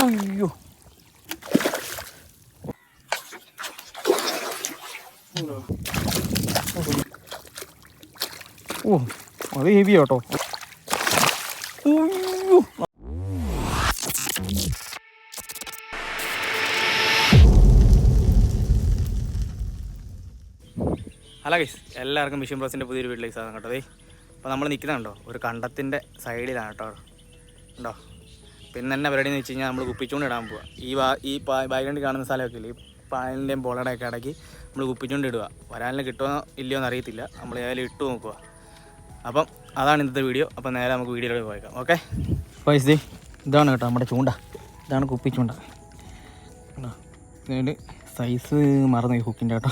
അയ്യോ. ഓ അത് ഹെവി കേട്ടോ ഉയ്യോ. ഹലോ ഗൈസ് എല്ലാവർക്കും മിഷൻ ബ്രോസിന്റെ പുതിയൊരു വീട്ടിലേക്ക് സാധനം കേട്ടോ. അപ്പോൾ നമ്മൾ നിൽക്കുന്നുണ്ടോ ഒരു കണ്ടത്തിന്റെ സൈഡിലാണ് കേട്ടോ. ഉണ്ടോ പിന്നെ തന്നെ പരിപാടി എന്ന് വെച്ച് കഴിഞ്ഞാൽ നമ്മൾ കുപ്പിച്ചുകൊണ്ട് ഇടാൻ പോവുക ഈ വാ ഈ ബാക്ക്ഗ്രൗണ്ടിൽ കാണുന്ന സ്ഥലമൊക്കെ ഇല്ലേ പായലിന്റെയും ബോളയുടെയൊക്കെ ഇടയ്ക്ക് നമ്മൾ കുപ്പിച്ചുകൊണ്ട് ഇടുക വരാനിൽ കിട്ടുമോ ഇല്ലയോ എന്ന് അറിയത്തില്ല നമ്മൾ ഏതായാലും ഇട്ട് നോക്കുക അപ്പം അതാണ് ഇന്നത്തെ വീഡിയോ. അപ്പം നേരെ നമുക്ക് വീഡിയോയിലേക്ക് പോയേക്കാം. ഓക്കെ? പൈസ ഇതാണ് കേട്ടോ നമ്മുടെ ചൂണ്ട. ഇതാണ് കുപ്പി ചൂണ്ട സൈസ് മറന്നു ഈ ഹുക്കിന്റെ കേട്ടോ.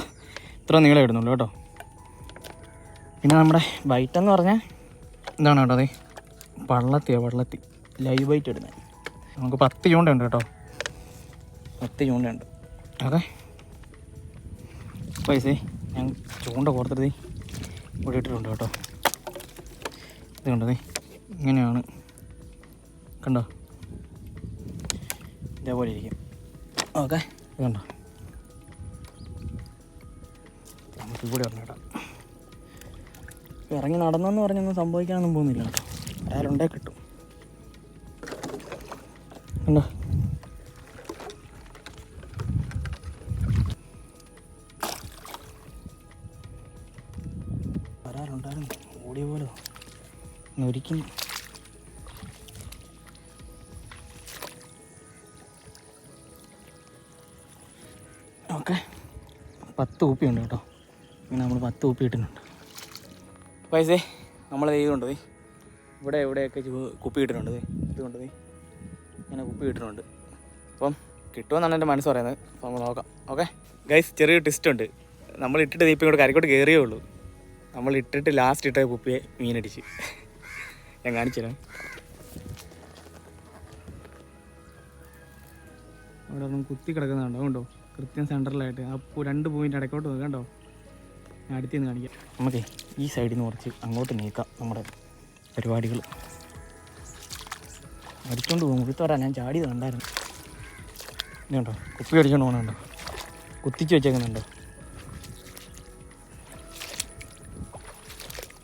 ഇത്ര നീളം ഇടുന്നുള്ളൂ കേട്ടോ. പിന്നെ നമ്മുടെ ബൈറ്റ് എന്ന് പറഞ്ഞാൽ ഇതാണ് കേട്ടോ അതെ. വള്ളത്തിയോ വള്ളത്തി ലൈവ് ബൈറ്റ് ഇടുന്നത് നമുക്ക് പത്ത് ചൂണ്ടയുണ്ട് കേട്ടോ. പത്ത് ചൂണ്ടയുണ്ട് ഓക്കെ പൈസ ഞാൻ ചൂണ്ട കൊടുത്തിട്ട് ദേ ഇവിടെ ഇട്ടിട്ടുണ്ട് കേട്ടോ. ഇത് കണ്ടതേ ഇങ്ങനെയാണ്. കണ്ടോ? ഇതേപോലെ ഇരിക്കും. ഓക്കെ. ഇത് കണ്ടോ? നമുക്ക് ഇവിടെ പറഞ്ഞു കേട്ടോ. ഇറങ്ങി നടന്നെന്ന് പറഞ്ഞൊന്നും സംഭവിക്കാനൊന്നും പോകുന്നില്ല കേട്ടോ. ആരുണ്ടേ കിട്ടും. വരാറുണ്ടായിരുന്നു ഓടിയ പോലെ. ഒരിക്കും ഓക്കെ. പത്ത് കുപ്പിയുണ്ട് കേട്ടോ. ഇങ്ങനെ നമ്മൾ പത്ത് കൂപ്പി ഇട്ടിട്ടുണ്ട്. പൈസേ നമ്മൾ ചെയ്തുകൊണ്ട് പോയി ഇവിടെ ഇവിടെയൊക്കെ കുപ്പി ഇട്ടിട്ടുണ്ട്. ഇതുകൊണ്ട് പോയി ഇങ്ങനെ കുപ്പി ഇട്ടിട്ടുണ്ട്. അപ്പം കിട്ടുമെന്നാണ് എന്റെ മനസ്സ് പറയുന്നത്. അപ്പോൾ നമ്മൾ നോക്കാം. ഓക്കെ? ഗൈസ് ചെറിയൊരു ട്വിസ്റ്റ് ഉണ്ട്. നമ്മൾ ഇട്ടിട്ട് ദേ ഇങ്ങോട്ട് കരക്കോട്ട് കയറിയേ ഉള്ളൂ. നമ്മൾ ഇട്ടിട്ട് ലാസ്റ്റ് ഇട്ട കുപ്പിയെ മീനടിച്ച്. ഞാൻ കാണിച്ചു അവിടെ ഒന്നും കുത്തി കിടക്കുന്നുണ്ടോ കണ്ടോ? കൃത്യം സെന്ററിലായിട്ട് ആ രണ്ട് പോയിന്റ് ഇടയ്ക്കോട്ട് നോക്കാം കണ്ടോ? ഞാൻ അടുത്ത് നിന്ന് കാണിക്കാം. നമുക്ക് ഈ സൈഡിൽ നിന്ന് കുറച്ച് അങ്ങോട്ട് നീക്കാം നമ്മുടെ പരിപാടികൾ. അടിച്ചോണ്ട് പോകും. വരാൻ ഞാൻ ചാടിയത് കണ്ടായിരുന്നു. കണ്ടോ? കുപ്പി അടിച്ചോണ്ട് പോകണുണ്ടോ കുത്തിച്ച് വെച്ചേക്കുന്നുണ്ടോ?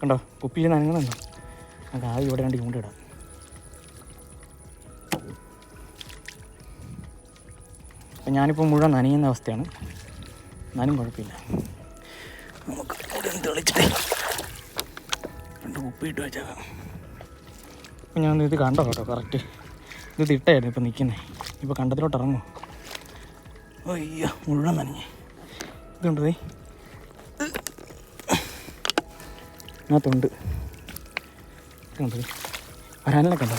കണ്ടോ കുപ്പിയിൽ നനങ്ങുന്നുണ്ടോ നമുക്ക് ആ ഇവിടെ രണ്ട് ചൂണ്ടിടാം അപ്പം ഞാനിപ്പോൾ മുഴുവൻ നനയുന്ന അവസ്ഥയാണ്. എന്നാലും കുഴപ്പമില്ല. നമുക്ക് ഇവിടെ ഒന്ന് രണ്ട് കുപ്പി ഇട്ട് വെച്ചേക്കാം. അപ്പം ഞാൻ ഇത് കണ്ടോ കേട്ടോ കറക്റ്റ് ഇത് തിട്ടായിരുന്നു ഇപ്പം നിൽക്കുന്നത് ഇപ്പോൾ കണ്ടത്തിലോട്ട് ഇറങ്ങുമോ അയ്യോ മുഴുവൻ നനഞ്ഞ്. ഇതുണ്ട് അതിനകത്തുണ്ട്. കണ്ടത് വരാനല്ലേ കണ്ടോ?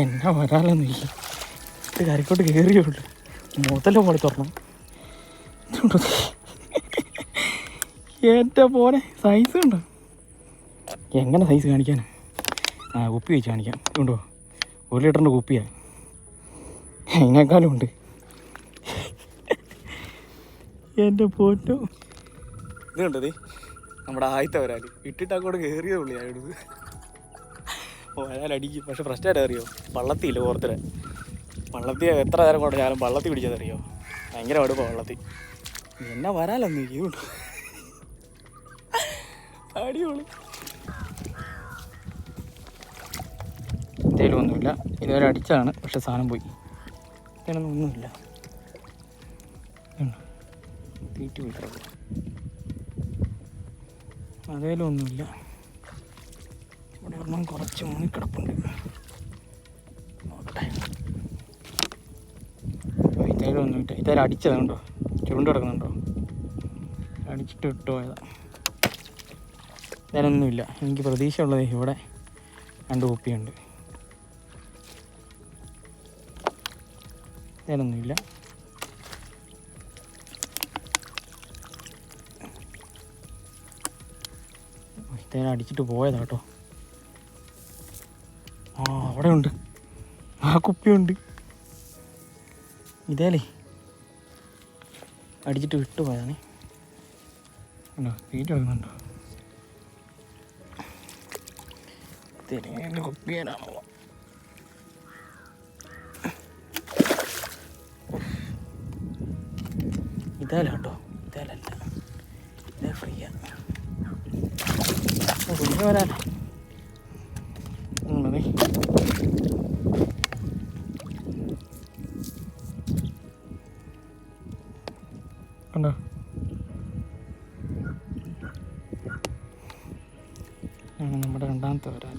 എന്നാ വരാലെന്ന് ഇല്ല. ഇത് കരക്കോട്ട് കയറിയുള്ളൂ മുതല പോലെ തുറന്നു. ഏറ്റവും പോലെ സൈസ് ഉണ്ടോ എങ്ങനെ സൈസ് കാണിക്കാനാ ആ കുപ്പി വെച്ച് കാണിക്കാം. ഉണ്ടോ ഒരു ലിറ്ററിന്റെ കുപ്പിയാണ് അതിനേക്കാളും ഉണ്ട്. എന്റെ പോറ്റോ ഇത്? നമ്മുടെ ആദ്യത്തെ വരാൽ ഇട്ടിട്ട് അങ്ങോട്ട് കയറിയേ ഉള്ളൂ അയാളത് വരാലടിക്കും പക്ഷെ പ്രശ്നം അറിയോ? വള്ളത്തിയില്ല ഓർത്തരെ വള്ളത്തി എത്ര നേരം കൊണ്ട് ഞാനും വള്ളത്തി പിടിച്ചതറിയോ? ഭയങ്കര അടുപ്പാണ് വള്ളത്തി എന്നെ വരാലൊന്നും ഇരിക്കുള്ളൂ അടിയോളൂ എന്തേലും ഒന്നുമില്ല. ഇതുവരെ അടിച്ചതാണ് പക്ഷെ സാധനം പോയി. ഇതിനൊന്നും ഒന്നുമില്ല? തീറ്റ് പോയി കിടക്കും അതേലും ഒന്നുമില്ല ഇവിടെ ഒന്നും കുറച്ച് മുങ്ങിക്കിടപ്പുണ്ട്. നോക്കട്ടെ. ഇതേലും ഒന്നും ഇല്ല ഇതേലും അടിച്ചതുണ്ടോ? ചുരുണ്ട് കിടക്കുന്നുണ്ടോ? അടിച്ചിട്ട് ഇട്ട് പോയതാ. ഇതിനൊന്നുമില്ല എനിക്ക് പ്രതീക്ഷ ഉള്ളത് ഇവിടെ രണ്ട് കുപ്പിയുണ്ട്. ഇതിനൊന്നുമില്ല തേന അടിച്ചിട്ട് പോയതാ കേട്ടോ. ആ അവിടെ ഉണ്ട് ആ കുപ്പിയുണ്ട്. ഇതേലേ. അടിച്ചിട്ട് വിട്ടു പോയതാണേ. ഉണ്ടോ തീറ്റ വരുന്നുണ്ടോ തിരിഞ്ഞ കുപ്പിയാണോ ഇതായാലും കേട്ടോ. നമ്മുടെ രണ്ടാമത്തെ വരാൽ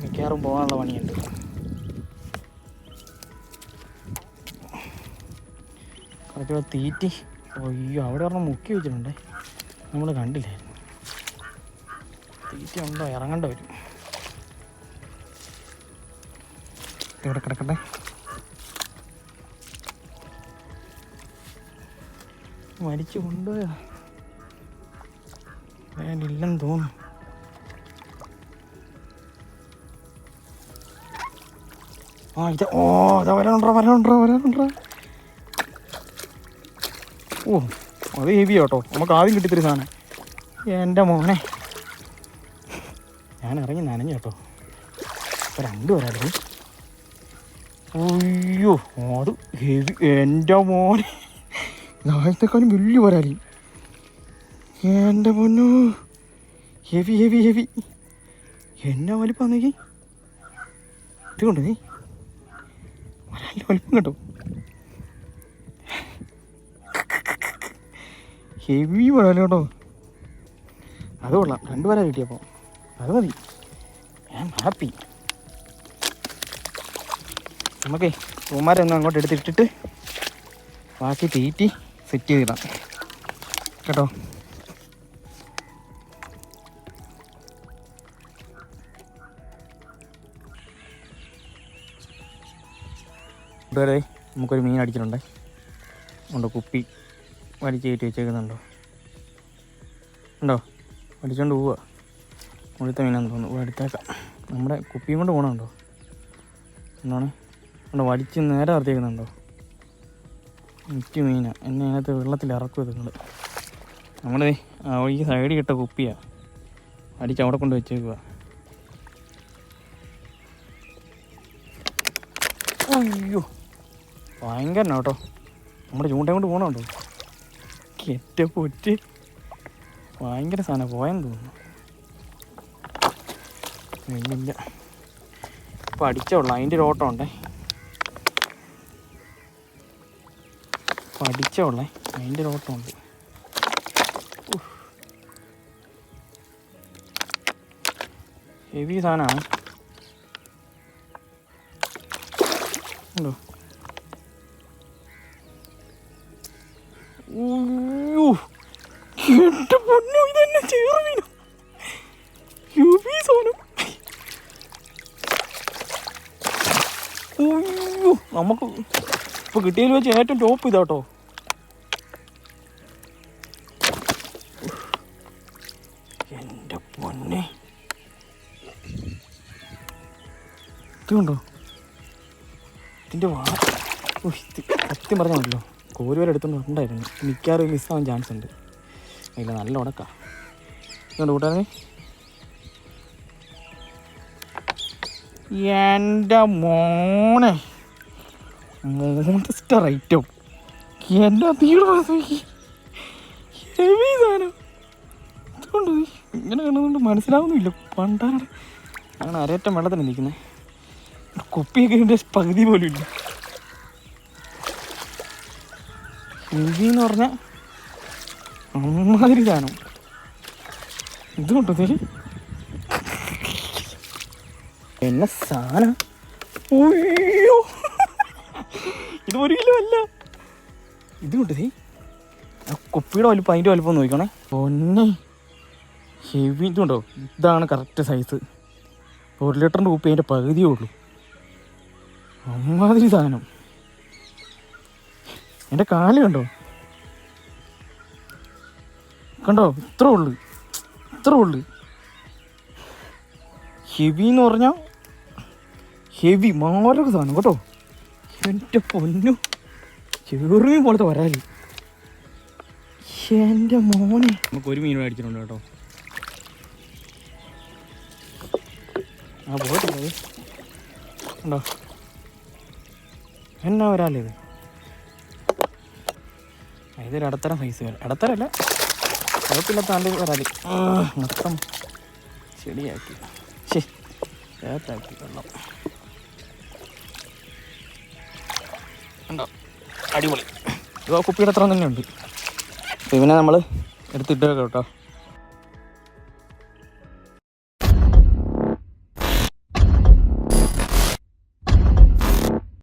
മിക്കവാറും പോകാനുള്ള പണിയുണ്ട്. കുറച്ചുകൂടെ തീറ്റി. അയ്യോ അവിടെ ഒരെണ്ണം മുക്കി വെച്ചിട്ടുണ്ടേ. നമ്മൾ കണ്ടില്ലായിരുന്നു. തീറ്റി ഉണ്ടോ? ഇറങ്ങേണ്ട വരും. ഇവിടെ കിടക്കട്ടെ. മരിച്ചു കൊണ്ടുപോയാ? വേണ്ടില്ലെന്ന് തോന്നുന്നു. ആ ഇത് ഓ ഇതാ വരാനുണ്ടോ? വരാനുണ്ടോ? വരാനുണ്ടോ? ഓ അത് ഹെവി കേട്ടോ നമുക്ക് ആദ്യം കിട്ടിത്തൊരു സാധനം. എന്റെ മോനെ. ഞാൻ ഇറങ്ങി നനഞ്ഞു കേട്ടോ. ഇപ്പം രണ്ട് പേരായിരുന്നു. അയ്യോ അത് ഹെവി എന്റെ മോനെ. നാളത്തെക്കാളും വലിയ വരാലി എന്റെ പൊന്നു. Heavy heavy heavy. എന്നാ വലിപ്പം നോക്കി ഇത് കൊണ്ട് നീ? വരാലിന്റെ വലിപ്പം കേട്ടോ ഹെവി വരാലി കേട്ടോ. അത് കൊള്ളാം. രണ്ട് വരാൽ കിട്ടിയപ്പോൾ അത് മതി ഞാൻ ഹാപ്പി നമുക്കേ പൂമാരൊന്നും അങ്ങോട്ട് എടുത്തിട്ടിട്ട് ബാക്കി തീറ്റി സെറ്റ് ചെയ്തിടാം. കേട്ടോ? ഇതുവരെ നമുക്കൊരു മീൻ അടിച്ചിട്ടുണ്ട്. ഉണ്ടോ കുപ്പി വലിച്ച് കയറ്റി വെച്ചേക്കുന്നുണ്ടോ? ഉണ്ടോ? അടിച്ചോണ്ട് പോവുക മുഴുത്ത മീനാന്ന് തോന്നുന്നു ഇവിടെ എടുത്തേക്കാം. നമ്മുടെ കുപ്പിയും കൊണ്ട് പോകണമുണ്ടോ എന്താണ്? അവിടെ വലിച്ച് നേരെ നിർത്തിയേക്കുന്നുണ്ടോ മിറ്റ് മീന. എന്നെ അതിനകത്ത് വെള്ളത്തിൽ ഇറക്കും നിങ്ങൾ നമ്മൾ ഈ സൈഡിൽ ഇട്ട കുപ്പിയാണ് അടിച്ച് അവിടെ കൊണ്ട് വെച്ചേക്കുക അയ്യോ. ഭയങ്കര കേട്ടോ. നമ്മുടെ ചൂണ്ടയും കൊണ്ട് പോകണമുണ്ടോ കെറ്റ പൊറ്റ്. ഭയങ്കര സാധനം. പോയെന്ന് തോന്നുന്നു. ഇല്ലില്ല ഇപ്പം അടിച്ചോളാം അതിന്റെ ഒരു ഓട്ടം ഉണ്ടേ പഠിച്ചോളേ അതിന്റെ ഒരു ഓട്ടം ഉണ്ട് ഹെവി സാധനമാണ്. നമുക്ക് ഇപ്പൊ കിട്ടിയതിൽ വെച്ച് ഏറ്റവും ടോപ്പ് ഇതാട്ടോ. എന്റെ പൊന്നെ. ഇത് ഇതിന്റെ വാ സത്യം പറഞ്ഞാൽ മതിയല്ലോ. കോരി വരെ എടുത്തോണ്ട് ഉണ്ടായിരുന്നു മിക്കവാറും മിസ്സാവാൻ ചാൻസ് ഉണ്ട്. ഇല്ല നല്ല ഉണക്കാ. ഇതുകൊണ്ട് കൂട്ടാറേ എന്റെ മോനെ. മോൺസ്റ്റർ ഐറ്റം എന്റെ ഹെവി ഇങ്ങനെ കാണുന്നതുകൊണ്ട് മനസ്സിലാവുന്നില്ല. പണ്ടാണ് അങ്ങനെ അരയറ്റം വെള്ളത്തിന് നിൽക്കുന്നത് ഒരു കുപ്പിയൊക്കെ ഇതിന്റെ പകുതി പോലും ഇല്ല. ഹെവി എന്ന് പറഞ്ഞാൽ അമ്മാതിരി സാധനം. ഇത്? കൊണ്ടോ തേര് എന്നെ സാന അയ്യോ ഇത് ഒരു കിലോ അല്ല. ഇത് കൊണ്ട് ആ കുപ്പിയുടെ വലുപ്പം അതിന്റെ വലുപ്പം നോക്കണേ പൊന്നെ. ഹെവി ഇതുണ്ടോ ഇതാണ് കറക്റ്റ് സൈസ് ഒരു ലിറ്ററിന്റെ കുപ്പി അതിന്റെ പകുതിയേ ഉള്ളൂ. അമ്മാതിരി സാധനം. എന്റെ കാൽ കണ്ടോ? കണ്ടോ? ഇത്ര ഉള്ളു. ഇത്ര ഉള്ളു. ഹെവി എന്ന് പറഞ്ഞാൽ ഹെവി മാരക സാധനം കേട്ടോ. എന്റെ പൊന്നു. ചെറിയ പോലത്തെ വരാൽ. എന്റെ മോനെ. നമുക്ക് ഒരു മീൻ മേടിച്ചിട്ടുണ്ട് കേട്ടോ. ആ പോയിട്ടില്ല ഉണ്ടോ? എന്നാ വരാലിത് ഇതൊരു ഇടത്തരം സൈസ് വരാം. ഇടത്തരല്ല കുഴപ്പമില്ലാത്ത നല്ല വരാതി മൊത്തം ചെടിയാക്കി. ശരി ഏത്താക്കി വെള്ളം അടിപൊളി. ഇതോ കുപ്പിയുടെ അത്ര തന്നെ ഉണ്ട്. ഇവനെ നമ്മൾ എടുത്തിട്ട് കേട്ടോ.